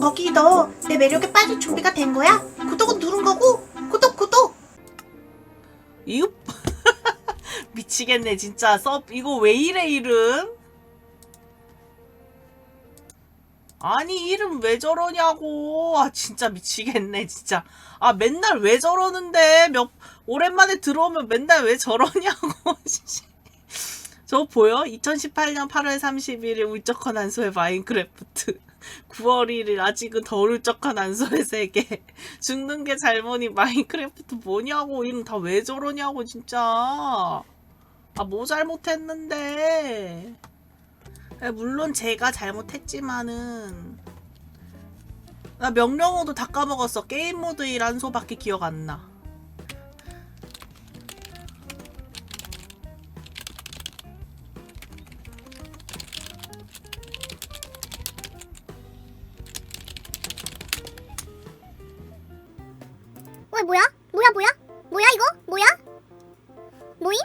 거기 너 내 매력에 빠질 준비가 된 거야? 구독은 누른 거고 구독 구독 이거 미치겠네 진짜 서 이거 왜 이래 이름? 아니 이름 왜 저러냐고 아 진짜 미치겠네 진짜 아 맨날 왜 저러는데 몇 오랜만에 들어오면 맨날 왜 저러냐고 씨. 저 보여? 2018년 8월 31일 울적한 안소의 마인크래프트 9월 1일 아직은 덜 울적한 안소의 세계. 죽는 게 잘못이 마인크래프트 뭐냐고. 이름 다 왜 저러냐고 진짜. 아 뭐 잘못했는데. 야, 물론 제가 잘못했지만은. 나 명령어도 다 까먹었어. 게임 모드 1 한소밖에 기억 안나 어 뭐야? 뭐야 뭐야? 뭐야 이거? 뭐야? 뭐임?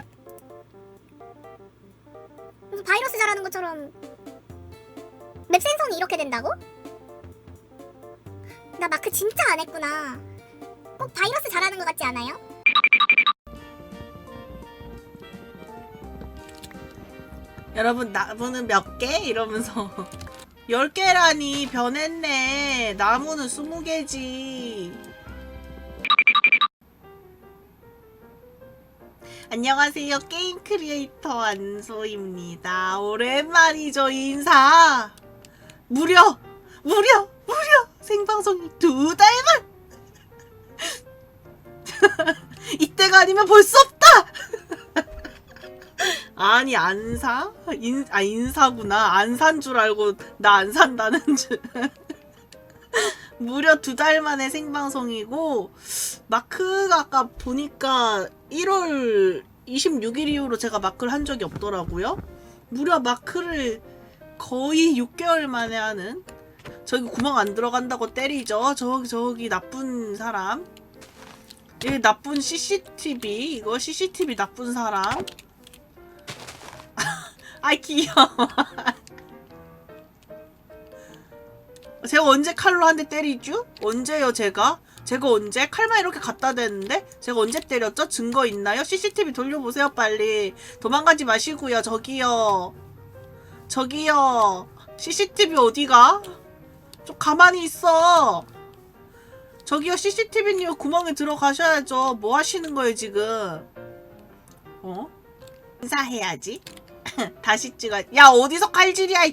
무슨 바이러스 자라는 것처럼 맵 생성이 이렇게 된다고? 나 마크 진짜 안 했구나. 꼭 바이러스 자라는 것 같지 않아요? 여러분 나무는 몇 개? 이러면서 10개라니 변했네 나무는 20개지 안녕하세요. 게임 크리에이터 안소입니다. 오랜만이죠 인사! 무려 무려 무려 생방송이 두 달만! 이때가 아니면 볼 수 없다! 아니 안사? 인, 아 인사구나. 안 산 줄 알고 나 안 산다는 줄. 무려 두 달 만에 생방송이고 마크가 아까 보니까 1월 26일 이후로 제가 마크를 한 적이 없더라고요 무려 마크를 거의 6개월 만에 하는 저기 구멍 안 들어간다고 때리죠 저기 저기 나쁜 사람 이 나쁜 CCTV 이거 CCTV 나쁜 사람 아이 귀여워. 제가 언제 칼로 한 대 때리죠? 언제요 제가? 제가 언제 칼만 이렇게 갖다 대는데 제가 언제 때렸죠? 증거 있나요? CCTV 돌려보세요 빨리. 도망가지 마시고요 저기요. 저기요. CCTV 어디가? 좀 가만히 있어. 저기요 CCTV님 구멍에 들어가셔야죠. 뭐 하시는 거예요 지금? 어? 인사해야지. 다시 찍어. 야 어디서 칼질이야?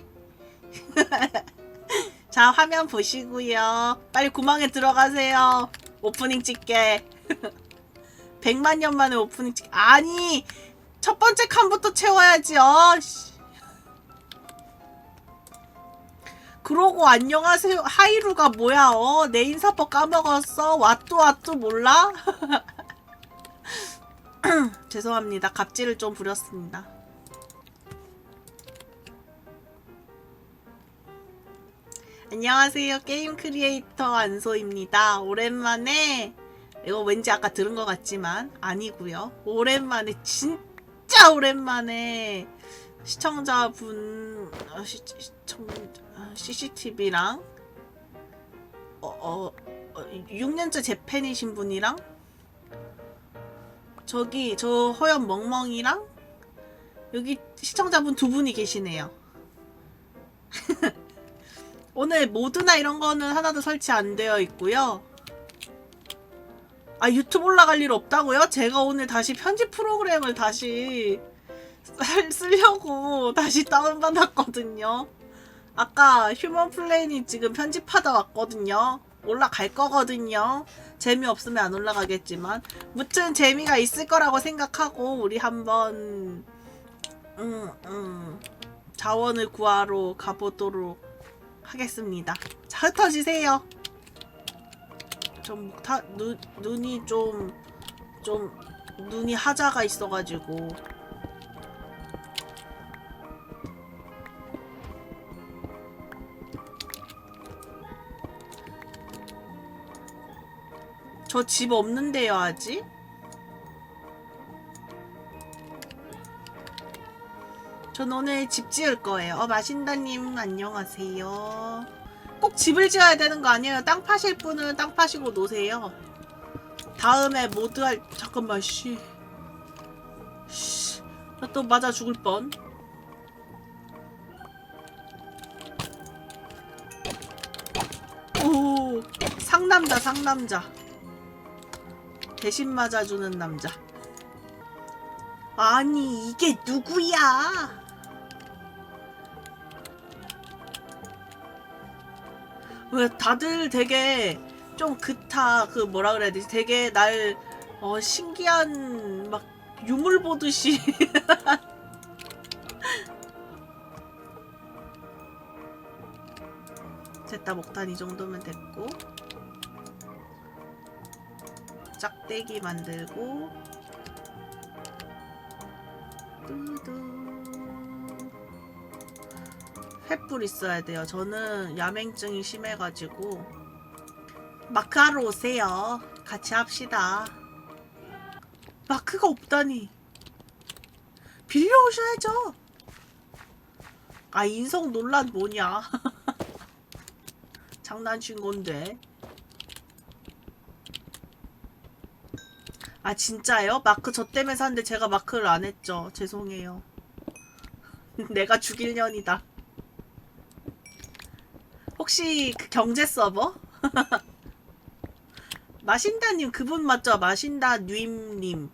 이- 자 화면 보시고요. 빨리 구멍에 들어가세요. 오프닝 찍게. 100만 년 만에 오프닝 찍. 아니 첫 번째 칸부터 채워야지. 어. 씨. 그러고 안녕하세요. 하이루가 뭐야? 어, 내 인사법 까먹었어. 왓뚜 왓뚜 몰라? 죄송합니다. 갑질을 좀 부렸습니다. 안녕하세요. 게임 크리에이터 안소입니다. 오랜만에 이거 왠지 아까 들은 것 같지만 아니고요. 오랜만에 진짜 오랜만에 시청자분 어, 시, 시청 CCTV랑 어, 어, 어 6년째 제 팬이신 분이랑 저기 저 허연 멍멍이랑 여기 시청자분 두 분이 계시네요. 오늘 모드나 이런 거는 하나도 설치 안 되어 있고요. 아 유튜브 올라갈 일 없다고요? 제가 오늘 다시 편집 프로그램을 다시 쓸- 쓰려고 다시 다운받았거든요. 아까 휴먼 플레인이 지금 편집하다 왔거든요. 올라갈 거거든요. 재미없으면 안 올라가겠지만 무튼 재미가 있을 거라고 생각하고 우리 한번 음, 음, 자원을 구하러 가보도록 하겠습니다. 자, 흩어지세요. 좀 타, 눈, 눈이 좀, 좀, 눈이 하자가 있어가지고. 저 집 없는데요, 아직? 전 오늘 집 지을 거예요. 어, 마신다님, 안녕하세요. 꼭 집을 지어야 되는 거 아니에요? 땅 파실 분은 땅 파시고 노세요. 다음에 모드 할 잠깐만 씨. 씨. 나 또 맞아 죽을 뻔. 오 상남자 상남자. 대신 맞아주는 남자. 아니 이게 누구야? 왜 다들 되게 좀 그타 그 뭐라 그래야 되지? 되게 날 어, 신기한 막 유물 보듯이. 됐다 목탄 이 정도면 됐고. 짝대기 만들고. 뚜두 횃불 있어야 돼요. 저는 야맹증이 심해가지고 마크하러 오세요. 같이 합시다. 마크가 없다니. 빌려오셔야죠. 아 인성 논란 뭐냐? 장난친 건데. 아 진짜요? 마크 저 때문에 샀는데 제가 마크를 안 했죠. 죄송해요. 내가 죽일 년이다. 혹시 그 경제 서버? 마신다님 그분 맞죠? 마신다 뉘님.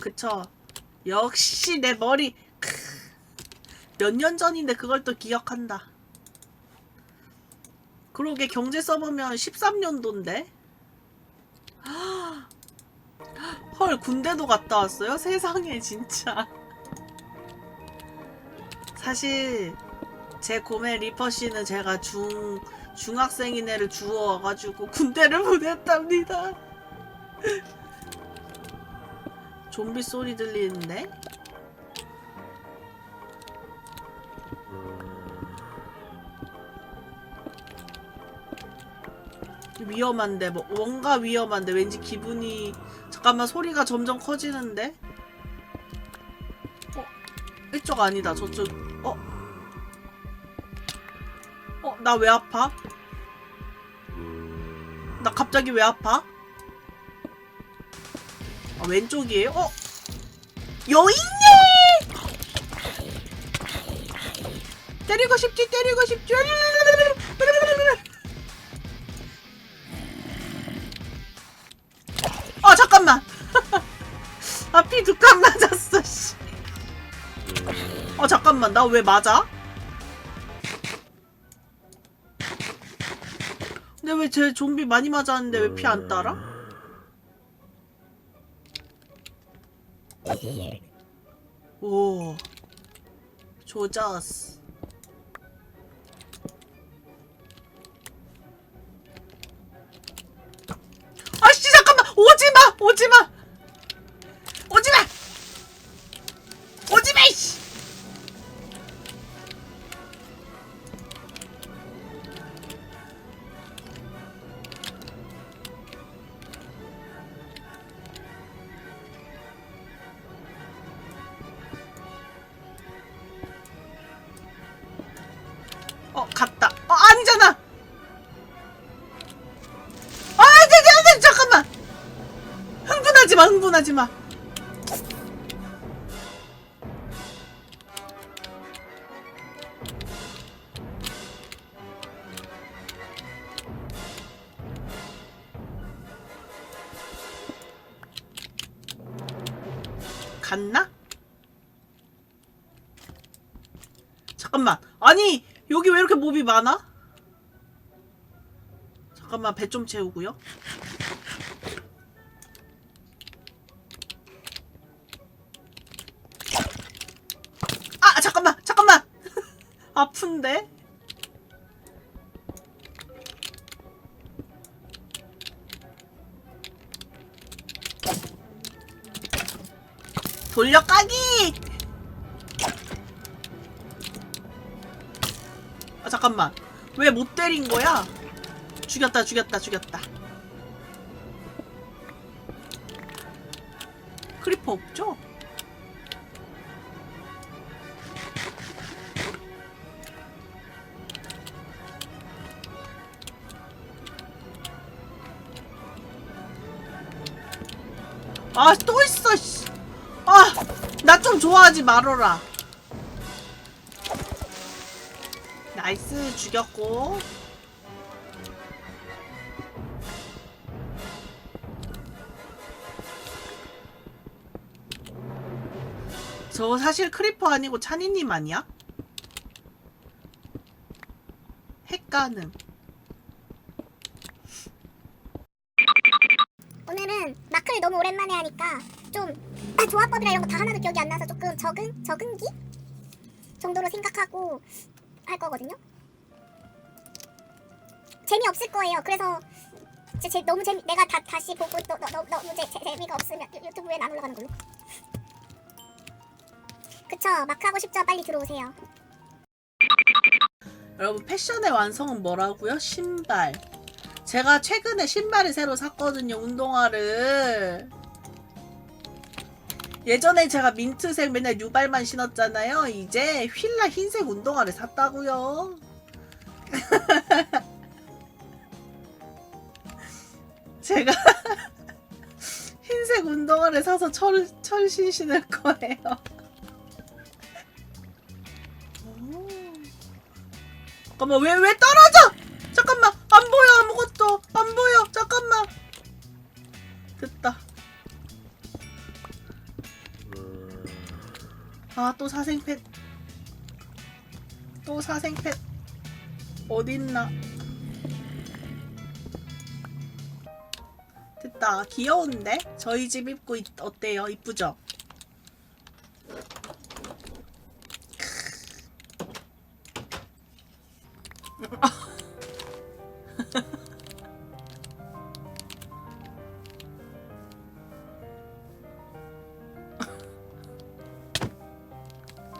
그쵸. 역시 내 머리 몇 년 전인데 그걸 또 기억한다. 그러게 경제 서버면 13년도인데 헐 군대도 갔다 왔어요? 세상에 진짜 사실 제 고메 리퍼 씨는 제가 중 중학생인 애를 주워와가지고 군대를 보냈답니다 좀비 소리 들리는데? 위험한데 뭐 뭔가 위험한데 왠지 기분이 잠깐만 소리가 점점 커지는데 어 이쪽 아니다 저쪽 어? 어? 나 왜 아파? 나 갑자기 왜 아파? 아 왼쪽이에요? 어? 여인네! 때리고 싶지 때리고 싶지 잠깐만 아피 두칸 맞았어 씨. 어 잠깐만 나 왜 맞아? 근데 왜제 좀비 많이 맞았는데 왜 피 안 따라? 오 조자스 하지 마 갔나? 잠깐만 아니 여기 왜 이렇게 몹이 많아? 잠깐만 배 좀 채우고요 잠깐만 잠깐만. 아픈데? 돌려까기! 아 잠깐만. 왜 못 때린 거야? 죽였다 죽였다 죽였다. 크리퍼 없죠? 아 또 있어 씨. 아 나 좀 좋아하지 말어라 나이스 죽였고 저 사실 크리퍼 아니고 찬이님 아니야? 핵가능 너무 오랜만에 하니까 좀 아, 조합법이라 이런 거 다 하나도 기억이 안 나서 조금 적응 적응기 정도로 생각하고 할 거거든요. 재미 없을 거예요. 그래서 제, 제 너무 재미 내가 다 다시 보고 너, 너, 너, 너무 제, 제, 재미가 없으면 유- 유튜브에 안 올라가는 걸로. 그쵸 마크 하고 싶죠? 빨리 들어오세요. 여러분 패션의 완성은 뭐라고요? 신발 제가 최근에 신발을 새로 샀거든요 운동화를. 예전에 제가 민트색 맨날 뉴발만 신었잖아요. 이제 휠라 흰색 운동화를 샀다고요. 제가 흰색 운동화를 사서 철, 철신 신을 거예요. 오. 잠깐만 왜 왜 떨어져? 잠깐만 안 보여. 아 무것도 안 보여. 잠깐만. 됐다. 아 또 사생펫. 또 사생펫. 어딨나? 됐다. 귀여운데? 저희 집 입고 있, 어때요? 이쁘죠?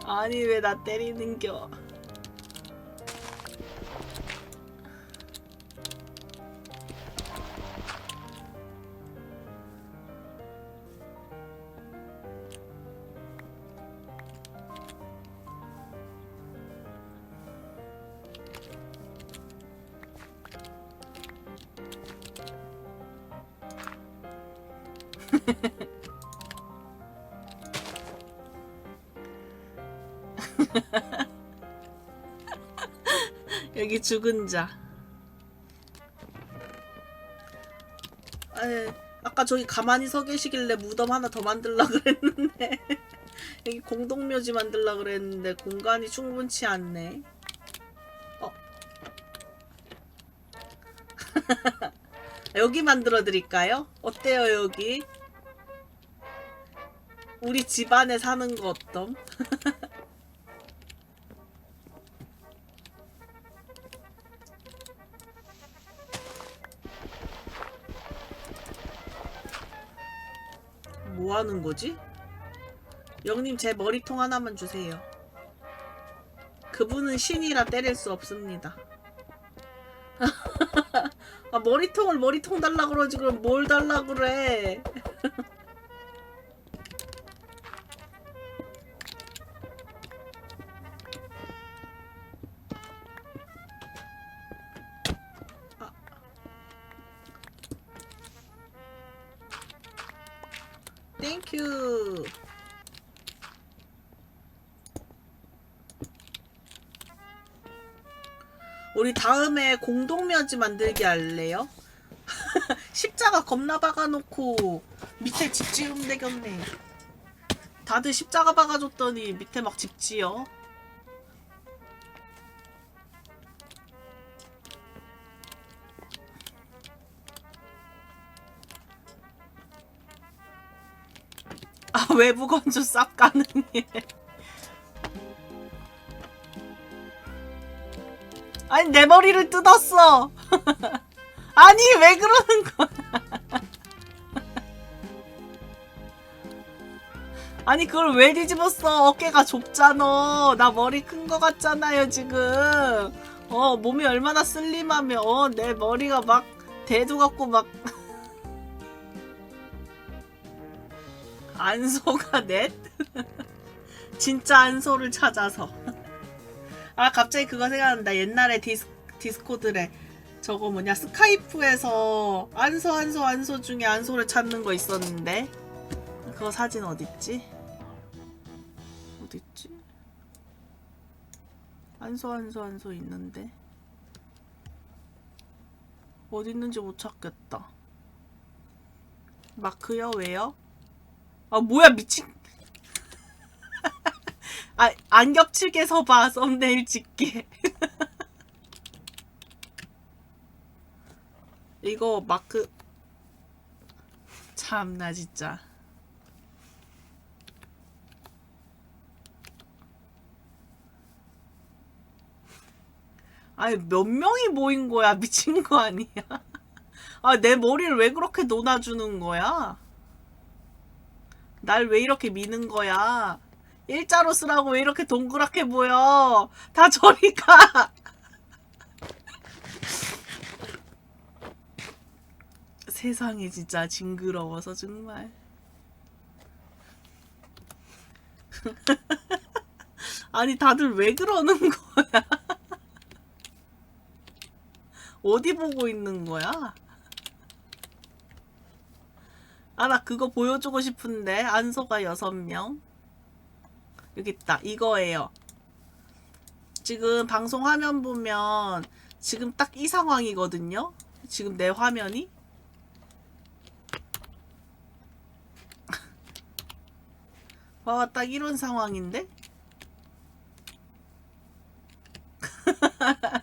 아니 왜 나 때리는겨 여기 죽은 자. 에, 아까 저기 가만히 서 계시길래 무덤 하나 더 만들라 그랬는데 여기 공동묘지 만들라 그랬는데 공간이 충분치 않네. 어. 여기 만들어 드릴까요? 어때요 여기? 우리 집안에 사는 거 어떤? 뭐 하는 거지? 영님 제 머리통 하나만 주세요. 그분은 신이라 때릴 수 없습니다. 아 머리통을 머리통 달라 그러지 그럼 뭘 달라 그래? 우리 다음에 공동묘지 만들기 할래요? 십자가 겁나 박아놓고 밑에 집 지으면 되겠네. 다들 십자가 박아줬더니 밑에 막 집 지어. 아 외부 건조 쌉 가능해. 아니 내 머리를 뜯었어. 아니 왜 그러는 거야? 아니 그걸 왜 뒤집었어? 어깨가 좁잖아. 나 머리 큰 거 같잖아요 지금. 어 몸이 얼마나 슬림하면 어내 머리가 막 대두 같고 막. 안소가 넷? 진짜 안소를 찾아서. 아, 갑자기 그거 생각난다. 옛날에 디스, 디스코드래. 저거 뭐냐, 스카이프에서 안소, 안소, 안소 중에 안소를 찾는 거 있었는데. 그거 사진 어딨지? 어딨지? 안소, 안소, 안소 있는데. 어디 있는지 못 찾겠다. 마크요? 왜요? 아, 뭐야, 미친. 아, 안 겹치게 서봐, 썸네일 찍게. 이거 마크. 참나, 진짜. 아니, 몇 명이 모인 거야? 미친 거 아니야? 아, 내 머리를 왜 그렇게 놓아주는 거야? 날 왜 이렇게 미는 거야? 일자로 쓰라고 왜 이렇게 동그랗게 보여? 다 저리 가! 세상이 진짜 징그러워서 정말. 아니, 다들 왜 그러는 거야? 어디 보고 있는 거야? 아, 나 그거 보여주고 싶은데. 안소가 6명. 여기 있다. 이거예요. 지금 방송 화면 보면 지금 딱 이 상황이거든요. 지금 내 화면이. 와, 딱 이런 상황인데?